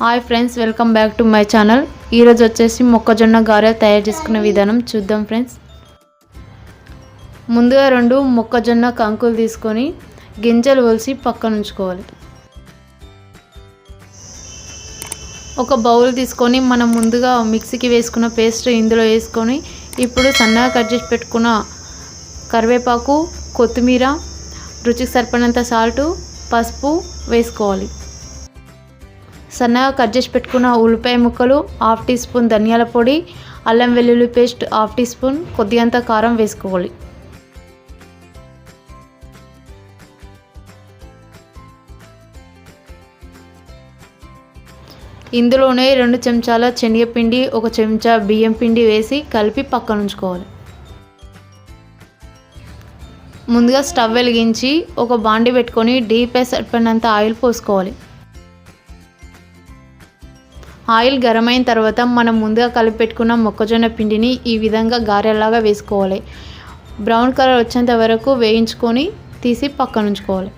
Hi friends welcome back to my channel. ఈరోజు వచ్చేసి మొక్కజొన్న గారెలు తయారు చేసుకునే విధానం చూద్దాం ఫ్రెండ్స్. ముందుగా రెండు మొక్కజొన్న కంకులు తీసుకొని గింజలు ఒలిసి పక్కన ఉంచుకోవాలి. ఒక బౌల్ తీసుకొని మనం ముందుగా మిక్సీకి వేసుకున్న పేస్ట్ ఇందులో వేసుకొని ఇప్పుడు సన్నగా కట్ చేసి పెట్టుకున్న కరివేపాకు కొత్తిమీర రుచికి సరిపడినంత సాల్టు పసుపు వేసుకోవాలి. సన్నగా కట్ చేసి పెట్టుకున్న ఉల్లిపాయ ముక్కలు హాఫ్ టీ స్పూన్ ధనియాల పొడి అల్లం వెల్లుల్లి పేస్ట్ హాఫ్ టీ స్పూన్ కొద్దిగంత కారం వేసుకోవాలి. ఇందులోనే రెండు చెంచాల శనగపిండి ఒక చెంచా బియ్యం పిండి వేసి కలిపి పక్కన ఉంచుకోవాలి. ముందుగా స్టవ్ వెలిగించి ఒక బాండి పెట్టుకొని డీప్ సరిపడినంత ఆయిల్ పోసుకోవాలి. ఆయిల్ గరం అయిన తర్వాత మనం ముందుగా కలిపెట్టుకున్న మొక్కజొన్న పిండిని ఈ విధంగా గారెలాగా వేసుకోవాలి. బ్రౌన్ కలర్ వచ్చేంత వరకు వేయించుకొని తీసి పక్కన ఉంచుకోవాలి.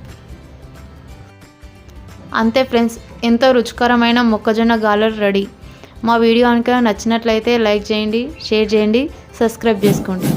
అంతే ఫ్రెండ్స్ ఎంతో రుచికరమైన మొక్కజొన్న గాలర్ రెడీ. మా వీడియో కనుక నచ్చినట్లయితే లైక్ చేయండి షేర్ చేయండి సబ్స్క్రైబ్ చేసుకోండి.